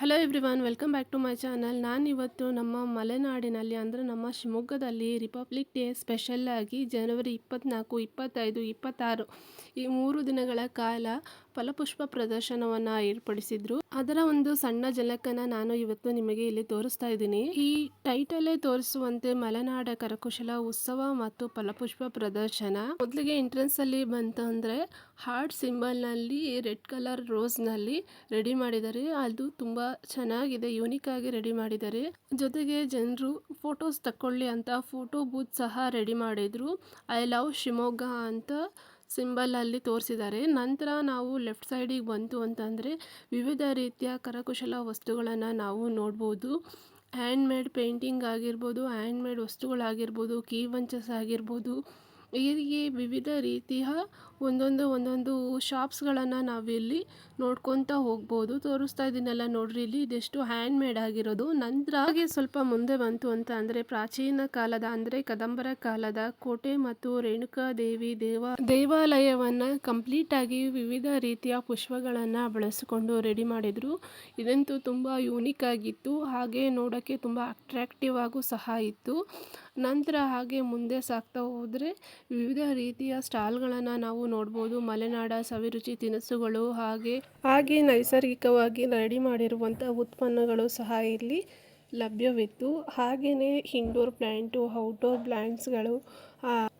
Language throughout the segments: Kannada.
Hello everyone welcome back to my channel ನಾನಿವತ್ತು ನಮ್ಮ ಮಲೆನಾಡಿನಲ್ಲಿ, ಅಂದರೆ ನಮ್ಮ ಶಿವಮೊಗ್ಗದಲ್ಲಿ ರಿಪಬ್ಲಿಕ್ ಡೇ ಸ್ಪೆಷಲ್ ಆಗಿ ಜನವರಿ ಇಪ್ಪತ್ತ್ನಾಲ್ಕು ಇಪ್ಪತ್ತೈದು, ಇಪ್ಪತ್ತಾರು. ಈ ಮೂರು ದಿನಗಳ ಕಾಲ ಫಲಪುಷ್ಪ ಪ್ರದರ್ಶನವನ್ನು ಏರ್ಪಡಿಸಿದ್ರು. ಅದರ ಒಂದು ಸಣ್ಣ ಜಲಕನ ನಾನು ಇವತ್ತು ನಿಮಗೆ ಇಲ್ಲಿ ತೋರಿಸ್ತಾ ಇದ್ದೀನಿ. ಈ ಟೈಟಲೇ ತೋರಿಸುವಂತೆ ಮಲೆನಾಡ ಕರಕುಶಲ ಉತ್ಸವ ಮತ್ತು ಫಲಪುಷ್ಪ ಪ್ರದರ್ಶನ. ಮೊದಲಿಗೆ ಎಂಟ್ರೆನ್ಸ್ ಅಲ್ಲಿ ಬಂತಂದ್ರೆ ಹಾರ್ಟ್ ಸಿಂಬಲ್ನಲ್ಲಿ ರೆಡ್ ಕಲರ್ ರೋಸ್ನಲ್ಲಿ ರೆಡಿ ಮಾಡಿದ್ದಾರೆ. ಅದು ತುಂಬಾ ಚೆನ್ನಾಗಿದೆ ಯೂನಿಕ್ ಆಗಿ ರೆಡಿ ಮಾಡಿದ್ದಾರೆ. ಜೊತೆಗೆ ಜನರು ಫೋಟೋಸ್ ತಕ್ಕೊಳ್ಳಿ ಅಂತ ಫೋಟೋ ಬೂತ್ ಸಹ ರೆಡಿ ಮಾಡಿದ್ರು. ಐ ಲವ್ ಶಿವಮೊಗ್ಗ ಅಂತ ಸಿಂಬಲ್ ಅಲ್ಲಿ ತೋರಿಸಿದ್ದಾರೆ. ನಂತರ ನಾವು ಲೆಫ್ಟ್ ಸೈಡಿಗೆ ಬಂತು ಅಂತಂದರೆ ವಿವಿಧ ರೀತಿಯ ಕರಕುಶಲ ವಸ್ತುಗಳನ್ನು ನಾವು ನೋಡ್ಬೋದು. ಹ್ಯಾಂಡ್ ಮೇಡ್ ಪೇಂಟಿಂಗ್ ಆಗಿರ್ಬೋದು ಹ್ಯಾಂಡ್ ಮೇಡ್ ವಸ್ತುಗಳಾಗಿರ್ಬೋದು, ಕೀ ವಂಚಸ್ ಆಗಿರ್ಬೋದು. ಹೀಗೆ ವಿವಿಧ ರೀತಿಯ ಒಂದೊಂದು ಒಂದೊಂದು ಶಾಪ್ಸ್ಗಳನ್ನು ನಾವಿಲ್ಲಿ ನೋಡ್ಕೊತಾ ಹೋಗ್ಬೋದು. ತೋರಿಸ್ತಾ ಇದ್ದೀನಲ್ಲ ನೋಡ್ರಿ, ಇಲ್ಲಿ ಇದೆಷ್ಟು ಹ್ಯಾಂಡ್ ಮೇಡ್ ಆಗಿರೋದು. ನಂತರ ಹಾಗೆ ಸ್ವಲ್ಪ ಮುಂದೆ ಬಂತು ಅಂತ ಅಂದರೆ ಪ್ರಾಚೀನ ಕಾಲದ ಅಂದರೆ ಕದಂಬರ ಕಾಲದ ಕೋಟೆ ಮತ್ತು ರೇಣುಕಾ ದೇವಿ ದೇವ, ದೇವಾಲಯವನ್ನು ಕಂಪ್ಲೀಟ್ ಆಗಿ ವಿವಿಧ ರೀತಿಯ ಪುಷ್ಪಗಳನ್ನು ಬಳಸಿಕೊಂಡು ರೆಡಿ ಮಾಡಿದರು. ಇದಂತೂ ತುಂಬ ಯೂನಿಕ್ ಆಗಿತ್ತು. ಹಾಗೆ ನೋಡೋಕ್ಕೆ ತುಂಬ ಅಟ್ರಾಕ್ಟಿವ್ ಆಗೂ ಸಹ ಇತ್ತು. ನಂತರ ಹಾಗೆ ಮುಂದೆ ಸಾಗ್ತಾ ಹೋದರೆ ವಿವಿಧ ರೀತಿಯ ಸ್ಟಾಲ್ಗಳನ್ನು ನಾವು ನೋಡ್ಬೋದು. ಮಲೆನಾಡ ಸವಿರುಚಿ ತಿನಿಸುಗಳು ಹಾಗೆ ಹಾಗೆ ನೈಸರ್ಗಿಕವಾಗಿ ರೆಡಿ ಮಾಡಿರುವಂಥ ಉತ್ಪನ್ನಗಳು ಸಹ ಇಲ್ಲಿ ಲಭ್ಯವಿತ್ತು. ಹಾಗೆಯೇ ಇಂಡೋರ್ ಪ್ಲ್ಯಾಂಟು ಔಟ್ಡೋರ್ ಪ್ಲ್ಯಾಂಟ್ಸ್ಗಳು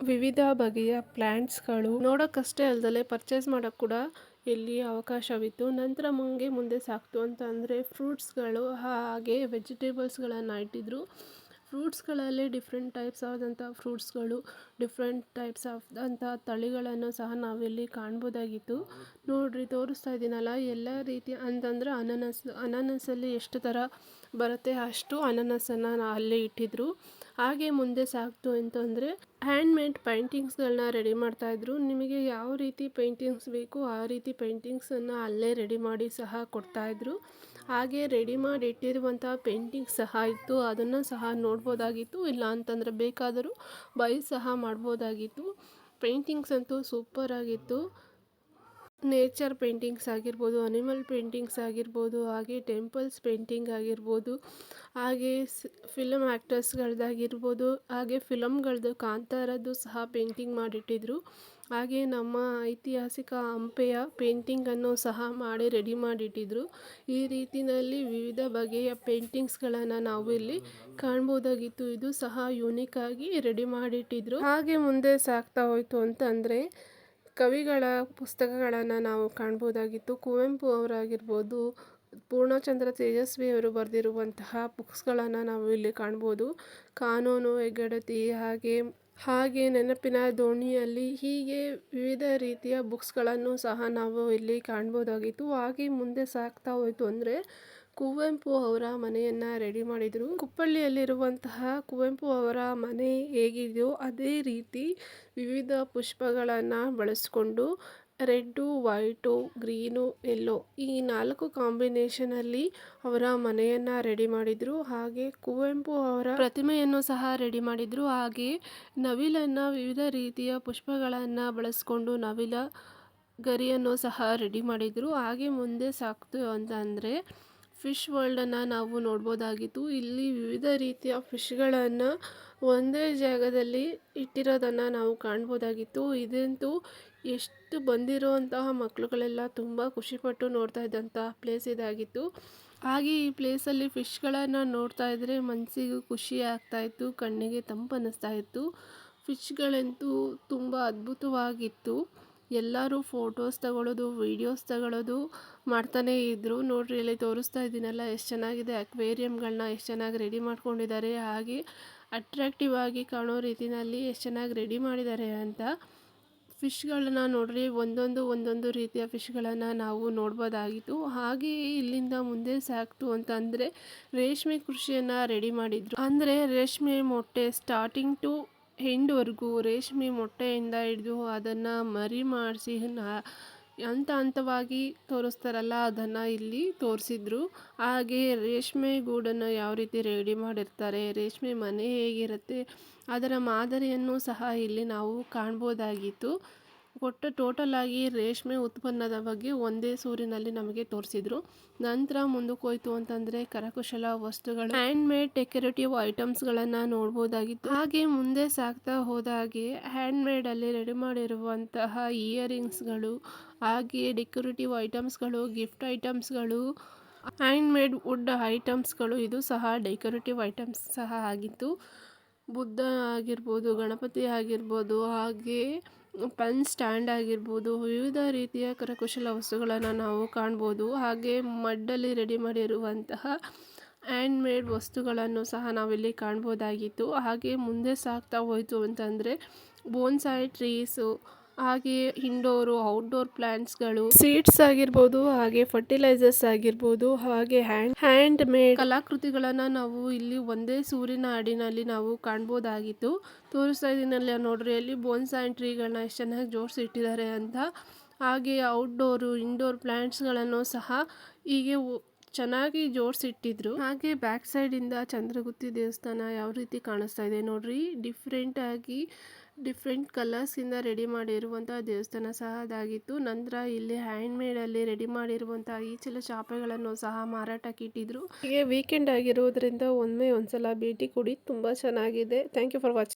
ವಿವಿಧ ಬಗೆಯ ಪ್ಲ್ಯಾಂಟ್ಸ್ಗಳು ನೋಡೋಕ್ಕಷ್ಟೇ ಅಲ್ಲದೆ ಪರ್ಚೇಸ್ ಮಾಡೋಕ್ಕೆ ಕೂಡ ಇಲ್ಲಿ ಅವಕಾಶವಿತ್ತು. ನಂತರ ಮುಂಗೆ ಮುಂದೆ ಸಾಕ್ತು ಅಂತ ಅಂದರೆ ಫ್ರೂಟ್ಸ್ಗಳು ಹಾಗೆ ವೆಜಿಟೇಬಲ್ಸ್ಗಳನ್ನು ಇಟ್ಟಿದ್ರು. ಫ್ರೂಟ್ಸ್ಗಳಲ್ಲಿ ಡಿಫ್ರೆಂಟ್ ಟೈಪ್ಸ್ ಆದಂಥ ಫ್ರೂಟ್ಸ್ಗಳು, ಡಿಫ್ರೆಂಟ್ ಟೈಪ್ಸ್ ಆಫ್ ಅಂಥ ತಳಿಗಳನ್ನು ಸಹ ನಾವಿಲ್ಲಿ ಕಾಣ್ಬೋದಾಗಿತ್ತು. ನೋಡಿರಿ, ತೋರಿಸ್ತಾ ಇದ್ದೀನಲ್ಲ ಎಲ್ಲ ರೀತಿ ಅಂತಂದರೆ ಅನಾನಸ್, ಅನಾನಸಲ್ಲಿ ಎಷ್ಟು ಥರ ಬರುತ್ತೆ ಅಷ್ಟು ಅನಾನಸನ್ನು ಅಲ್ಲೇ ಇಟ್ಟಿದ್ರು. ಹಾಗೆ ಮುಂದೆ ಸಾಕ್ತು ಅಂತಂದರೆ ಹ್ಯಾಂಡ್ ಮೇಡ್ ಪೈಂಟಿಂಗ್ಸ್ಗಳನ್ನ ರೆಡಿ ಮಾಡ್ತಾಯಿದ್ರು ನಿಮಗೆ ಯಾವ ರೀತಿ ಪೇಂಟಿಂಗ್ಸ್ ಬೇಕು ಆ ರೀತಿ ಪೇಂಟಿಂಗ್ಸನ್ನು ಅಲ್ಲೇ ರೆಡಿ ಮಾಡಿ ಸಹ ಕೊಡ್ತಾಯಿದ್ರು ಹಾಗೆ ರೆಡಿ ಮಾಡಿ ಇಟ್ಟಿರುವಂತಹ ಪೇಂಟಿಂಗ್ ಸಹ ಇತ್ತು. ಅದನ್ನು ಸಹ ನೋಡ್ಬೋದಾಗಿತ್ತು. ಇಲ್ಲ ಅಂತಂದರೆ ಬೇಕಾದರೂ ಬೈ ಸಹ ಮಾಡ್ಬೋದಾಗಿತ್ತು. ಪೇಂಟಿಂಗ್ಸ್ ಅಂತೂ ಸೂಪರ್ ಆಗಿತ್ತು. ನೇಚರ್ ಪೇಂಟಿಂಗ್ಸ್ ಆಗಿರ್ಬೋದು, ಅನಿಮಲ್ ಪೇಂಟಿಂಗ್ಸ್ ಆಗಿರ್ಬೋದು, ಹಾಗೆ ಟೆಂಪಲ್ಸ್ ಪೇಂಟಿಂಗ್ ಆಗಿರ್ಬೋದು, ಹಾಗೆ ಫಿಲಮ್ ಆ್ಯಕ್ಟರ್ಸ್ಗಳದ್ದಾಗಿರ್ಬೋದು ಹಾಗೆ ಫಿಲಮ್ಗಳದ್ದು ಕಾಂತಾರದ್ದು ಸಹ ಪೇಂಟಿಂಗ್ ಮಾಡಿಟ್ಟಿದ್ರು. ಹಾಗೆ ನಮ್ಮ ಐತಿಹಾಸಿಕ ಹಂಪೆಯ ಪೇಂಟಿಂಗನ್ನು ಸಹ ಮಾಡಿ ರೆಡಿ ಮಾಡಿಟ್ಟಿದ್ರು. ಈ ರೀತಿಯಲ್ಲಿ ವಿವಿಧ ಬಗೆಯ ಪೇಂಟಿಂಗ್ಸ್ಗಳನ್ನು ನಾವು ಇಲ್ಲಿ ಕಾಣ್ಬೋದಾಗಿತ್ತು. ಇದು ಸಹ ಯೂನಿಕ್ ಆಗಿ ರೆಡಿ ಮಾಡಿಟ್ಟಿದ್ರು. ಹಾಗೆ ಮುಂದೆ ಸಾಗ್ತಾ ಹೋಯಿತು ಅಂತಂದರೆ ಕವಿಗಳ ಪುಸ್ತಕಗಳನ್ನು ನಾವು ಕಾಣ್ಬೋದಾಗಿತ್ತು. ಕುವೆಂಪು ಅವರಾಗಿರ್ಬೋದು, ಪೂರ್ಣಚಂದ್ರ ತೇಜಸ್ವಿಯವರು ಬರೆದಿರುವಂತಹ ಬುಕ್ಸ್ಗಳನ್ನು ನಾವು ಇಲ್ಲಿ ಕಾಣ್ಬೋದು. ಕಾನೂನು, ಹೆಗ್ಗಡತಿ ಹಾಗೆ ಹಾಗೆ ನೆನಪಿನ ದೋಣಿಯಲ್ಲಿ ಹೀಗೆ ವಿವಿಧ ರೀತಿಯ ಬುಕ್ಸ್ಗಳನ್ನು ಸಹ ನಾವು ಇಲ್ಲಿ ಕಾಣ್ಬೋದಾಗಿತ್ತು. ಹಾಗೆ ಮುಂದೆ ಸಾಗ್ತಾ ಹೋಯಿತು ಅಂದರೆ ಕುವೆಂಪು ಅವರ ಮನೆಯನ್ನು ರೆಡಿ ಮಾಡಿದರು. ಕುಪ್ಪಳ್ಳಿಯಲ್ಲಿರುವಂತಹ ಕುವೆಂಪು ಅವರ ಮನೆ ಹೇಗಿದೆಯೋ ಅದೇ ರೀತಿ ವಿವಿಧ ಪುಷ್ಪಗಳನ್ನು ಬಳಸಿಕೊಂಡು ರೆಡ್ಡು, ವೈಟು, ಗ್ರೀನು, ಎಲ್ಲೋ ಈ ನಾಲ್ಕು ಕಾಂಬಿನೇಷನಲ್ಲಿ ಅವರ ಮನೆಯನ್ನು ರೆಡಿ ಮಾಡಿದರು. ಹಾಗೆ ಕುವೆಂಪು ಅವರ ಪ್ರತಿಮೆಯನ್ನು ಸಹ ರೆಡಿ ಮಾಡಿದರು. ಹಾಗೆ ನವಿಲನ್ನು ವಿವಿಧ ರೀತಿಯ ಪುಷ್ಪಗಳನ್ನು ಬಳಸ್ಕೊಂಡು ನವಿಲ ಗರಿಯನ್ನು ಸಹ ರೆಡಿ ಮಾಡಿದರು. ಹಾಗೆ ಮುಂದೆ ಸಾಕ್ತು ಅಂತ ಫಿಶ್ ವರ್ಲ್ಡನ್ನು ನಾವು ನೋಡ್ಬೋದಾಗಿತ್ತು. ಇಲ್ಲಿ ವಿವಿಧ ರೀತಿಯ ಫಿಶ್ಗಳನ್ನು ಒಂದೇ ಜಾಗದಲ್ಲಿ ಇಟ್ಟಿರೋದನ್ನು ನಾವು ಕಾಣ್ಬೋದಾಗಿತ್ತು. ಇದಂತೂ ಎಷ್ಟು ಬಂದಿರುವಂತಹ ಮಕ್ಕಳುಗಳೆಲ್ಲ ತುಂಬ ಖುಷಿಪಟ್ಟು ನೋಡ್ತಾ ಇದ್ದಂತಹ ಪ್ಲೇಸ್ ಇದಾಗಿತ್ತು. ಹಾಗೆ ಈ ಪ್ಲೇಸಲ್ಲಿ ಫಿಶ್ಗಳನ್ನು ನೋಡ್ತಾ ಇದ್ದರೆ ಮನಸ್ಸಿಗೂ ಖುಷಿ ಆಗ್ತಾಯಿತ್ತು ಕಣ್ಣಿಗೆ ತಂಪು ಅನ್ನಿಸ್ತಾ ಇತ್ತು. ಫಿಶ್ಗಳಂತೂ ತುಂಬ ಅದ್ಭುತವಾಗಿತ್ತು. ಎಲ್ಲರೂ ಫೋಟೋಸ್ ತಗೊಳ್ಳೋದು ವೀಡಿಯೋಸ್ ತಗೊಳ್ಳೋದು ಮಾಡ್ತಾನೇ ಇದ್ದರು ನೋಡ್ರಿ, ಇಲ್ಲಿ ತೋರಿಸ್ತಾ ಇದ್ದೀನಲ್ಲ, ಎಷ್ಟು ಚೆನ್ನಾಗಿದೆ ಅಕ್ವೇರಿಯಮ್ಗಳನ್ನ ಎಷ್ಟು ಚೆನ್ನಾಗಿ ರೆಡಿ ಮಾಡ್ಕೊಂಡಿದ್ದಾರೆ. ಹಾಗೆ ಅಟ್ರಾಕ್ಟಿವ್ ಆಗಿ ಕಾಣೋ ರೀತಿಯಲ್ಲಿ ಎಷ್ಟು ಚೆನ್ನಾಗಿ ರೆಡಿ ಮಾಡಿದ್ದಾರೆ ಅಂತ ಫಿಶ್ಗಳನ್ನ ನೋಡ್ರಿ, ಒಂದೊಂದು ಒಂದೊಂದು ರೀತಿಯ ಫಿಶ್ಗಳನ್ನು ನಾವು ನೋಡ್ಬೋದಾಗಿತ್ತು. ಹಾಗೆ ಇಲ್ಲಿಂದ ಮುಂದೆ ಸಾಕ್ತು ಅಂತಂದರೆ ರೇಷ್ಮೆ ಕೃಷಿಯನ್ನು ರೆಡಿ ಮಾಡಿದ್ರು. ಅಂದರೆ ರೇಷ್ಮೆ ಮೊಟ್ಟೆ ಸ್ಟಾರ್ಟಿಂಗ್ ಟು ಹೆಂಡ್ವರೆಗೂ ರೇಷ್ಮೆ ಮೊಟ್ಟೆಯಿಂದ ಹಿಡಿದು ಅದನ್ನು ಮರಿ ಮಾಡಿಸಿ ಹಂತ ಹಂತವಾಗಿ ತೋರಿಸ್ತಾರಲ್ಲ, ಅದನ್ನು ಇಲ್ಲಿ ತೋರಿಸಿದ್ರು. ಹಾಗೆ ರೇಷ್ಮೆ ಗೂಡನ್ನು ಯಾವ ರೀತಿ ರೆಡಿ ಮಾಡಿರ್ತಾರೆ, ರೇಷ್ಮೆ ಮನೆ ಹೇಗಿರುತ್ತೆ, ಅದರ ಮಾದರಿಯನ್ನು ಸಹ ಇಲ್ಲಿ ನಾವು ಕಾಣ್ಬೋದಾಗಿತ್ತು. ಒಟ್ಟು ಟೋಟಲ್ ಆಗಿ ರೇಷ್ಮೆ ಉತ್ಪನ್ನದ ಬಗ್ಗೆ ಒಂದೇ ಸೂರಿನಲ್ಲಿ ನಮಗೆ ತೋರಿಸಿದ್ರು. ನಂತರ ಮುಂದಕ್ಕೆ ಹೋಯ್ತು ಅಂತಂದರೆ ಕರಕುಶಲ ವಸ್ತುಗಳು ಹ್ಯಾಂಡ್ ಮೇಡ್ ಡೆಕೋರೇಟಿವ್ ಐಟಮ್ಸ್ಗಳನ್ನು ನೋಡ್ಬೋದಾಗಿತ್ತು. ಹಾಗೆ ಮುಂದೆ ಸಾಗ್ತಾ ಹೋದಾಗೆ ಹ್ಯಾಂಡ್ ಮೇಡಲ್ಲಿ ರೆಡಿ ಮಾಡಿರುವಂತಹ ಇಯರಿಂಗ್ಸ್ಗಳು ಹಾಗೆ ಡೆಕೋರೇಟಿವ್ ಐಟಮ್ಸ್ಗಳು ಗಿಫ್ಟ್ ಐಟಮ್ಸ್ಗಳು ಹ್ಯಾಂಡ್ ಮೇಡ್ ವುಡ್ ಐಟಮ್ಸ್ಗಳು ಇದು ಸಹ ಡೆಕೋರೇಟಿವ್ ಐಟಮ್ಸ್ ಸಹ ಆಗಿತ್ತು. ಬುದ್ಧ ಆಗಿರ್ಬೋದು, ಗಣಪತಿ ಆಗಿರ್ಬೋದು, ಹಾಗೆ ಪೆನ್ ಸ್ಟ್ಯಾಂಡ್ ಆಗಿರ್ಬೋದು, ವಿವಿಧ ರೀತಿಯ ಕರಕುಶಲ ವಸ್ತುಗಳನ್ನು ನಾವು ಕಾಣ್ಬೋದು. ಹಾಗೆ ಮಡ್ಡಲ್ಲಿ ರೆಡಿ ಮಾಡಿರುವಂತಹ ಹ್ಯಾಂಡ್ ಮೇಡ್ ವಸ್ತುಗಳನ್ನು ಸಹ ನಾವಿಲ್ಲಿ ಕಾಣ್ಬೋದಾಗಿತ್ತು. ಹಾಗೆ ಮುಂದೆ ಸಾಗ್ತಾ ಹೋಯಿತು ಅಂತಂದರೆ ಬೋನ್ಸಾಯ್ ಟ್ರೀಸು ಹಾಗೆ ಇಂಡೋರು ಔಟ್ಡೋರ್ ಪ್ಲಾಂಟ್ಸ್ಗಳು ಸೀಡ್ಸ್ ಆಗಿರ್ಬೋದು ಹಾಗೆ ಫರ್ಟಿಲೈಸರ್ಸ್ ಆಗಿರ್ಬೋದು ಹಾಗೆ ಹ್ಯಾಂಡ್ ಹ್ಯಾಂಡ್ ಮೇಡ್ ಕಲಾಕೃತಿಗಳನ್ನು ನಾವು ಇಲ್ಲಿ ಒಂದೇ ಸೂರಿನ ಅಡಿನಲ್ಲಿ ನಾವು ಕಾಣ್ಬೋದಾಗಿತ್ತು. ತೋರಿಸ್ತಾ ಇದೀನಲ್ಲ ನೋಡ್ರಿ ಅಲ್ಲಿ ಬೋನ್ಸ್ ಆ್ಯಂಡ್ ಟ್ರೀಗಳನ್ನ ಎಷ್ಟು ಚೆನ್ನಾಗಿ ಜೋಡಿಸಿಟ್ಟಿದ್ದಾರೆ ಅಂತ. ಹಾಗೆ ಔಟ್ಡೋರು ಇಂಡೋರ್ ಪ್ಲಾಂಟ್ಸ್ಗಳನ್ನು ಸಹ ಹೀಗೆ ಚೆನ್ನಾಗಿ ಜೋಡಿಸಿಟ್ಟಿದ್ರು. ಹಾಗೆ ಬ್ಯಾಕ್ ಸೈಡ್ ಇಂದ ಚಂದ್ರಗುತ್ತಿ ದೇವಸ್ಥಾನ ಯಾವ ರೀತಿ ಕಾಣಿಸ್ತಾ ಇದೆ ನೋಡ್ರಿ ಡಿಫ್ರೆಂಟ್ ಆಗಿ ಡಿಫ್ರೆಂಟ್ ಕಲರ್ಸ್ ಇಂದ ರೆಡಿ ಮಾಡಿರುವಂತಹ ದೇವಸ್ಥಾನ ಸಹ ಅದಾಗಿತ್ತು. ನಂತರ ಇಲ್ಲಿ ಹ್ಯಾಂಡ್ ಮೇಡ್ ಅಲ್ಲಿ ರೆಡಿ ಮಾಡಿರುವಂತಹ ಈಚಲ ಚಾಪೆಗಳನ್ನು ಸಹ ಮಾರಾಟಕ್ಕೆ ಇಟ್ಟಿದ್ರು. ಹೀಗೆ ವೀಕೆಂಡ್ ಆಗಿರುವುದರಿಂದ ಒಮ್ಮೆ ಒಂದ್ಸಲ ಭೇಟಿ ಕೊಡಿ. ತುಂಬಾ ಚೆನ್ನಾಗಿದೆ. Thank you for watching